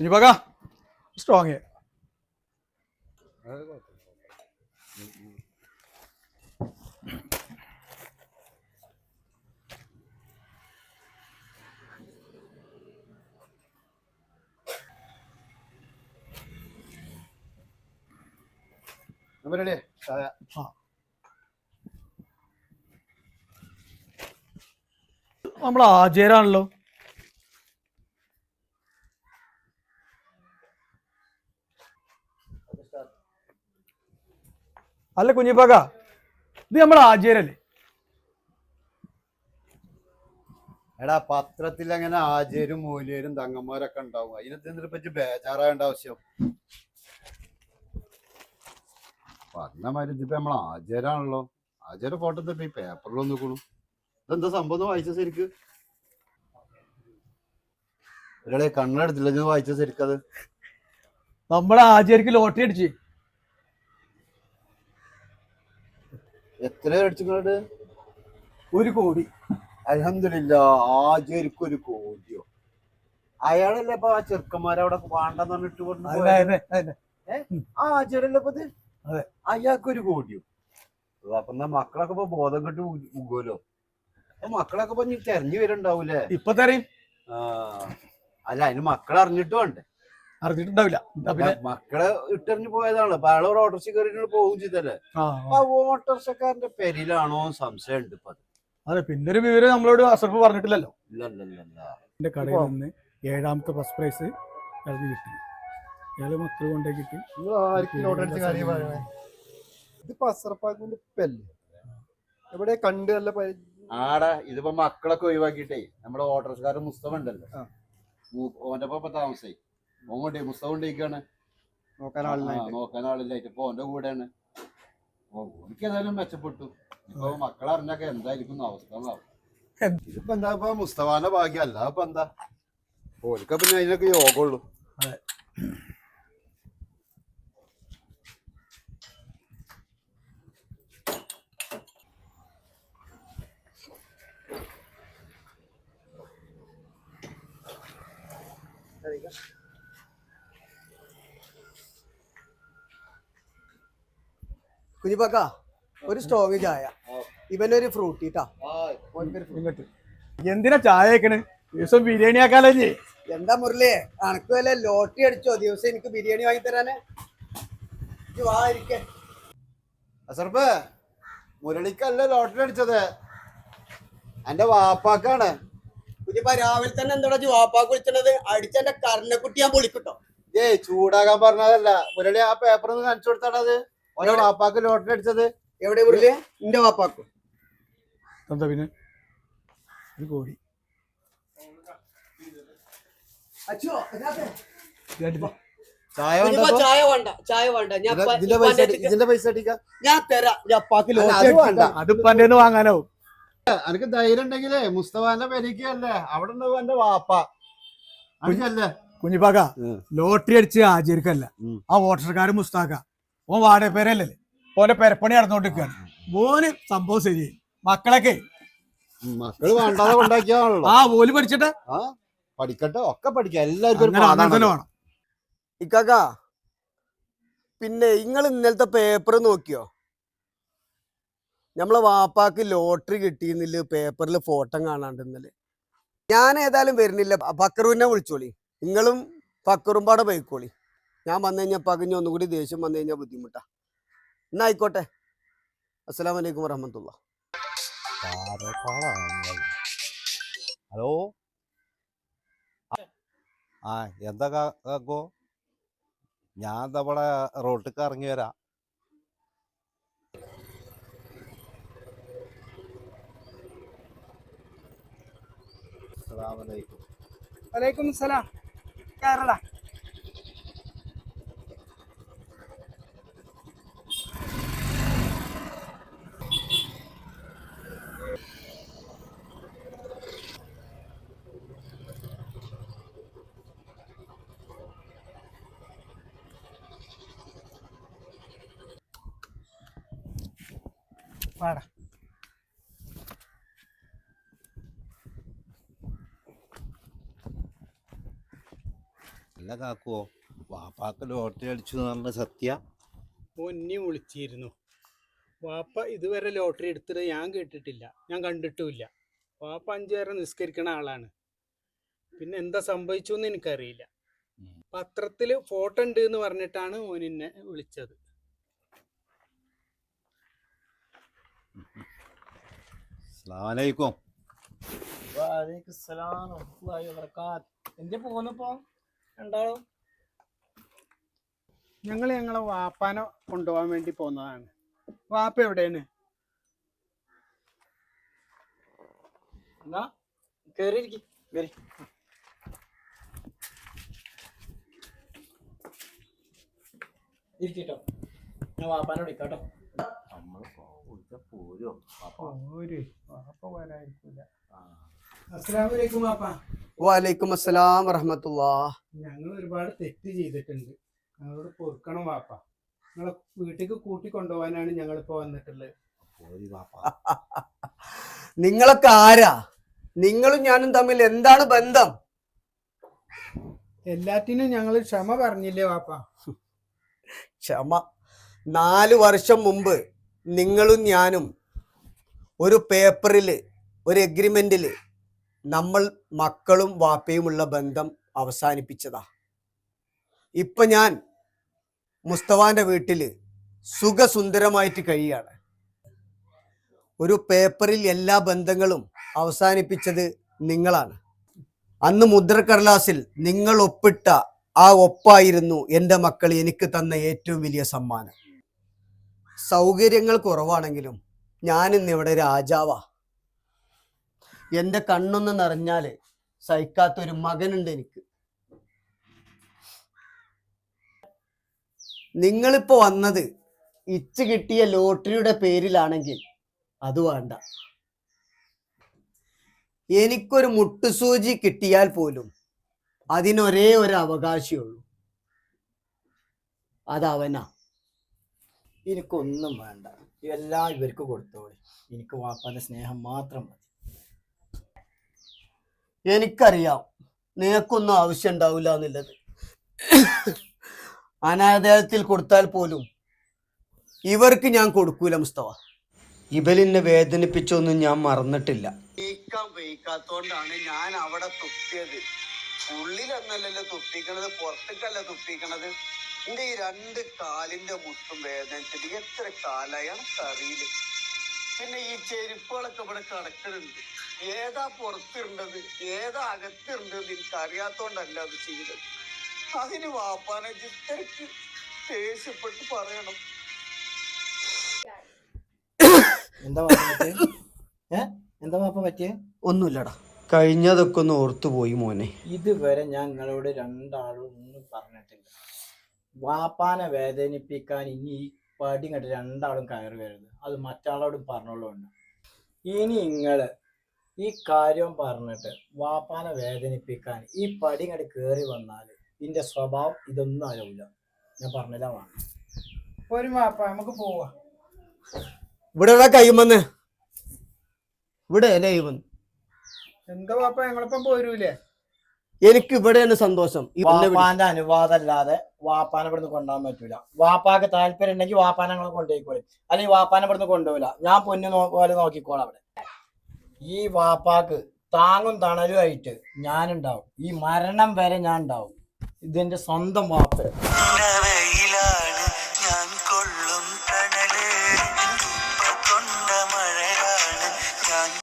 ഇനി പക. സ്ട്രോങ് ഇവരുടെ നമ്മൾ ആചാരാണല്ലോ. അല്ല കുഞ്ഞിപ്പാക്ക ഇത് നമ്മൾ ആചാരല്ലേ? എടാ പത്രത്തിൽ അങ്ങനെ ആചാരും മൂല്യരും തങ്ങന്മാരൊക്കെ ഉണ്ടാവും. അതിനെന്തിനെ പറ്റി ബേജാറാവേണ്ട ആവശ്യം. പറഞ്ഞ മാതിരി ഇതിപ്പോ നമ്മൾ ആചാരാണല്ലോ. ആചാര ഫോട്ടോ ഇപ്പൊ ഈ പേപ്പറിലൊന്നും നിൽക്കണു ഇതെന്താ സംഭവം? വായിച്ച ശരിക്ക്. ഒരാളെ കണ്ണെടുത്തില്ല വായിച്ച ശരിക്കത്. നമ്മളെ ആചാര്യക്ക് ലോട്ടറി അടിച്ച്. എത്ര അടിച്ചിങ്ങോട്ട് ഒരു കോടി. അലഹമില്ല ആചരിക്കും ഒരു കോടിയോ. അയാളല്ലേ ഇപ്പൊ ആ ചെറുക്കന്മാരവിടെ വേണ്ടെന്ന് പറഞ്ഞിട്ട് കൊണ്ട്. ആ ആചാരല്ലേ ഇപ്പൊ അയാൾക്കൊരു കോടിയോ. അപ്പൊ എന്നാ മക്കളൊക്കെ ഇപ്പൊ ബോധം കെട്ട് പോകുമല്ലോ അപ്പൊ മക്കളൊക്കെ ഇപ്പൊ തെരഞ്ഞു വരുന്നുണ്ടാവൂലേ? ഇപ്പൊ തരയും. ആ. അല്ല അതിന് മക്കളറിഞ്ഞിട്ട് വേണ്ടേ അറിഞ്ഞിട്ടുണ്ടാവില്ല. മക്കളെ ഇട്ടറിഞ്ഞു പോയതാണ് അപ്പൊ അയാൾ ഒരു ഓട്ടോറിക്ഷ കയറിയിട്ട് പോകും ചെയ്തല്ലേ? ആ ഓട്ടോറിക്ഷക്കാരന്റെ പെരിയിലാണോ സംശയം ഉണ്ട് ഇപ്പൊ അത്. അതെ പിന്നെ ഒരു വിവരം നമ്മളോട് അസർഫ് പറഞ്ഞിട്ടില്ലല്ലോ. ഇല്ല ഇല്ല ഇല്ല ഇല്ല എന്റെ കടയിൽ നിന്ന് ഏഴാമത്തെ ഫസ്റ്റ് പ്രൈസ് ഇറങ്ങി കിട്ടി. ഏഴ് മക്കൾ കാര്യം പറയണേ ഇതിപ്പോ അസറപ്പാക്കിന്റെ ഉപ്പല്ലേ എവിടെ കണ്ട് നല്ല ആടാ ഇതിപ്പോ മക്കളൊക്കെ ഒഴിവാക്കിയിട്ടേ. നമ്മുടെ ഓട്ടോറിക്ഷക്കാരൻ മുസ്തഫ ഉണ്ടല്ലോ. ഓന്റെ ഒപ്പം താമസേ ഓൻ കൊണ്ടേ മുസ്തഫ കൊണ്ടേക്കാണ് നോക്കാൻ ആളില്ലായിട്ട്. ഇപ്പൊ ഓന്റെ കൂടെയാണ്. ഓനിക്ക് എനിക്ക് ഏതായാലും മെച്ചപ്പെട്ടു. ഇപ്പൊ മക്കളെ അറിഞ്ഞൊക്കെ എന്തായിരിക്കും അവസ്ഥ. ഇതിപ്പോ എന്താ ഇപ്പൊ മുസ്തഫാന്റെ ഭാഗ്യം? അല്ല ഇപ്പൊ എന്താ? ഓൽക്ക പിന്നെ അതിനൊക്കെ യോഗമുള്ളൂ. കുഞ്ഞിപ്പാക്ക ഒരു സ്ട്രോങ് ചായ. ഇവനൊരു ഫ്രൂട്ടി എന്തിനാ ചായ വെക്കണ്? ദിവസം ബിരിയാണി ആക്കാലോ. എന്താ മുരളിയെ അനക്ക് വല്ല ലോട്ടറി അടിച്ചോ? ദിവസം എനിക്ക് ബിരിയാണി വാങ്ങി തരാനെ. അസർബ് മുരളിക്കല്ല ലോട്ടറി അടിച്ചത്? എന്റെ വാപ്പാക്കാണ്. കുഞ്ഞിപ്പ രാവിലെ തന്നെ എന്താ വാപ്പാക്ക് വിളിച്ചത് അടിച്ചെന്റെ കർണക്കുട്ടി ഞാൻ പൊളിക്കിട്ടോ. ഏയ് ചൂടാകാൻ പറഞ്ഞതല്ല. മുരളി ആ പേപ്പർ ഒന്ന് കാണിച്ചു കൊടുത്താണത് ഓരോ വാപ്പാക്ക് ലോട്ടറി അടിച്ചത് എവിടെ മുരളിയെ നിന്റെ വാപ്പാക്കും. എന്താ പിന്നെ? ഒരു കോടി. അച്ഛോ അതിനകത്ത് ഇതായിട്ട് ചായ കുഞ്ഞിപ്പ വേണ്ടപ്പോ? ചായ വേണ്ട ചായ വേണ്ട. ഞാൻ ഇതിന്റെ- ഇപ്പ- ഇതിന്റെ പൈസ ഇപ്പാന്റെ അടി- അടുത്ത് ഇതിന്റെ പൈസ അടിക്ക. ഞാൻ തരാം. ഞാൻ അപ്പാക്ക് അല്ല, ലോട്ടറി അത് വേണ്ട. അടിച്ചിട്ടാ. അതിപ്പോ എന്റെ വാങ്ങാനാവും അനക്ക് ധൈര്യം ഉണ്ടെങ്കിലേ മുസ്തഫാന്റെ പെരിക്കല്ലേ. അവിടെ ഉണ്ടാവും എന്റെ വാപ്പ? കുഞ്ഞിപ്പാക്ക ലോട്ടറി അടിച്ച് ആചരിക്കല്ല. ആ വോട്ടർക്കാര് മുസ്താക്ക. ഓൻ വാടക പേരല്ലേ? ഓന്റെ പെരപ്പണി നടന്നുകൊണ്ടിരിക്കുകയാണ്. ഓന് സംഭവം ശരി മക്കളൊക്കെ? മക്കൾ വേണ്ടാതെ കൊണ്ടാക്കിയാണല്ലോ ആ ഓൽ പഠിച്ചിട്ട്? ആ പഠിക്കട്ടെ ഒക്കെ പഠിക്കാം. എല്ലാവർക്കും ഒരു അങ്ങനെ അങ്ങനെ തന്നെ വേണം. ഇക്കാക്ക പിന്നെ നിങ്ങൾ ഇന്നലത്തെ പേപ്പർ നോക്കിയോ? നമ്മളെ വാപ്പാക്ക് ലോട്ടറി കിട്ടിയെന്നില്ല പേപ്പറിൽ ഫോട്ടോ കാണാണ്ട് ഇന്നലെ. ഞാൻ ഏതായാലും വരുന്നില്ല ഫക്കറുവിനെ വിളിച്ചോളി. നിങ്ങളും ഫക്കറും പാടെ പോയിക്കോളി. ഞാൻ വന്നു കഴിഞ്ഞാൽ പകഞ്ഞ ഒന്നുകൂടി ദേഷ്യം വന്നു കഴിഞ്ഞാൽ ബുദ്ധിമുട്ടാ. എന്നാ ആയിക്കോട്ടെ. അസ്സാം വലൈക്കും വറഹമത്തുള്ള. ഹലോ? ആ എന്താ കാക്കോ? ഞാൻ ഇവിടെ റോട്ടിക്ക് ഇറങ്ങി വരാം. വലൈക്കും സലാം. കേരള വാടാ. അല്ല കാക്കുവോ വാപ്പാക്ക് ലോട്ടറി അടിച്ചു എന്ന് പറഞ്ഞ സത്യ? പൊന്നി വിളിച്ചിരുന്നു. വാപ്പ ഇതുവരെ ലോട്ടറി എടുത്തിട്ട് ഞാൻ കേട്ടിട്ടില്ല. ഞാൻ കണ്ടിട്ടുമില്ല. വാപ്പ അഞ്ചു നേരം നിസ്കരിക്കണ ആളാണ്. പിന്നെ എന്താ സംഭവിച്ചു എന്ന് എനിക്കറിയില്ല പത്രത്തിൽ ഫോട്ടോ ഉണ്ട് എന്ന് പറഞ്ഞിട്ടാണ് ഓൻ എന്നെ വിളിച്ചത്. അസ്ലാമലൈക്കും എന്റെ പോകുന്നപ്പോ രണ്ടാളും? ഞങ്ങൾ ഞങ്ങളെ വാപ്പാനെ കൊണ്ടുപോകാൻ വേണ്ടി പോന്നതാണ്. വാപ്പ എവിടെയാണ്? എന്നാ കേറിയിരിക്കും കേറി. ഇരിക്കട്ടോ ഞാൻ വാപ്പാനെ വിളിക്കാട്ടോ. വാപ്പ. വാലൈക്കും അസ്സലാം വറഹമത്തുല്ലാ ഞങ്ങൾ ഒരുപാട് തെറ്റ് ചെയ്തിട്ടുണ്ട്. ഞങ്ങളോട് പൊറുക്കണം വാപ്പ. നിങ്ങളെ വീട്ടിലേക്ക് കൂട്ടി കൊണ്ടുപോകാനാണ് ഇപ്പൊ വന്നിട്ടുള്ളത് നിങ്ങളൊക്കെ ആരാ? നിങ്ങളും ഞാനും തമ്മിൽ എന്താണ് ബന്ധം? എല്ലാറ്റിനും ഞങ്ങൾ ക്ഷമ പറഞ്ഞില്ലേ വാപ്പ. ക്ഷമ. നാല് വർഷം മുമ്പ് നിങ്ങളും ഞാനും ഒരു പേപ്പറിൽ ഒരു എഗ്രിമെന്റിൽ നമ്മൾ മക്കളും വാപ്പയുമുള്ള ബന്ധം അവസാനിപ്പിച്ചതാ. ഇപ്പം ഞാൻ മുസ്തവാന്റെ വീട്ടിൽ സുഖസുന്ദരമായിട്ട് കഴിയാണ് ഒരു പേപ്പറിൽ എല്ലാ ബന്ധങ്ങളും അവസാനിപ്പിച്ചത് നിങ്ങളാണ്. അന്ന് മുദ്രക്കടലാസിൽ നിങ്ങൾ ഒപ്പിട്ട ആ ഒപ്പായിരുന്നു എന്റെ മക്കൾ എനിക്ക് തന്ന ഏറ്റവും വലിയ സമ്മാനം. സൗകര്യങ്ങൾ കുറവാണെങ്കിലും ഞാനിന്ന് ഇവിടെ രാജാവാ. എന്റെ കണ്ണൊന്ന് നിറഞ്ഞാൽ സഹിക്കാത്തൊരു മകനുണ്ട് എനിക്ക്. നിങ്ങളിപ്പോ വന്നത് ഇച്ച് കിട്ടിയ ലോട്ടറിയുടെ പേരിലാണെങ്കിൽ അത് വേണ്ട. എനിക്കൊരു മുട്ടുസൂചി കിട്ടിയാൽ പോലും അതിനൊരേ ഒരു അവകാശമുള്ളൂ അതവനാ. എനിക്കൊന്നും വേണ്ട. എല്ലാം ഇവർക്ക് കൊടുത്തോളി. എനിക്ക് വാപ്പാന്റെ സ്നേഹം മാത്രം മതി. എനിക്കറിയാം നിനക്കൊന്നും ആവശ്യം ഉണ്ടാവില്ല എന്നുള്ളത്. അനാഥാലയത്തിൽ കൊടുത്താൽ പോലും ഇവർക്ക് ഞാൻ കൊടുക്കൂല മുസ്തവ ഇവലിനെ വേദനിപ്പിച്ചൊന്നും ഞാൻ മറന്നിട്ടില്ല. ഞാൻ അവിടെ തുപ്പിയത്. ഉള്ളിലൊന്നല്ലല്ലോ തുപ്പിക്കണത് പുറത്തേക്കല്ല തുപ്പിക്കണത്. എന്റെ ഈ രണ്ട് കാലിന്റെ മുട്ടും വേദനിച്ചിട്ട് എത്ര കാലായാണ് അറിയില്ല പിന്നെ ഈ ചെരുപ്പുകളൊക്കെ ഇവിടെ കിടക്കുന്നുണ്ട് ഏതാ പുറത്തിരുന്നത് ഏതാ അകത്തിരുന്നത് എനിക്ക് അറിയാത്തോണ്ടല്ല അത് ചെയ്തത്. അതിന് വാപ്പാനെ ഇത്രക്ക് ദേഷ്യപ്പെട്ട് പറയണം. എന്താ വാപ്പ പറ്റിയ? ഏ? എന്താ വാപ്പ പറ്റിയ? ഒന്നുമില്ലടാ. കഴിഞ്ഞതൊക്കെ ഒന്ന് ഓർത്തു പോയി മോനെ. ഇതുവരെ ഞാൻ നിങ്ങളോട് രണ്ടാളും ഒന്നും പറഞ്ഞിട്ടില്ല. വാപ്പാനെ വേദനിപ്പിക്കാൻ ഇനി ഈ പടി കണ്ട് രണ്ടാളും കയറി വരുന്നത് അത് മറ്റാളോടും പറഞ്ഞോളുണ്ട് ഇനി നിങ്ങൾ ഈ കാര്യം പറഞ്ഞിട്ട് വാപ്പാനെ വേദനിപ്പിക്കാൻ ഈ പടി കണ്ട് കയറി വന്നാൽ ഇതിന്റെ സ്വഭാവം ഇതൊന്നും അറിയില്ല ഞാൻ പറഞ്ഞില്ല വേണം ഒരു വാപ്പ നമുക്ക് പോവാ. ഇവിടെ കൈമന്ന് ഇവിടെ അല്ലേ എന്താ വാപ്പ ഞങ്ങളിപ്പം പോരൂലേ? എനിക്ക് ഇവിടെ ഇവിടെയാണ് സന്തോഷം. വാപ്പാന്റെ അനുവാദം അല്ലാതെ വാപ്പാനെ ഇവിടുന്ന് കൊണ്ടുപോകാൻ പറ്റൂല. വാപ്പാക്ക് താല്പര്യം ഉണ്ടെങ്കിൽ വാപ്പാനെ ഞങ്ങൾ കൊണ്ടുപോയിക്കോളും. അല്ലെങ്കിൽ വാപ്പാനെ ഇവിടുന്ന് കൊണ്ടുപോകില്ല ഞാൻ പൊന്നു പോലെ നോക്കിക്കോളാം അവിടെ. ഈ വാപ്പാക്ക് താങ്ങും തണലുമായിട്ട് ഞാനുണ്ടാവും. ഈ മരണം വരെ ഞാൻ ഉണ്ടാവും ഇതെന്റെ സ്വന്തം വാപ്പ.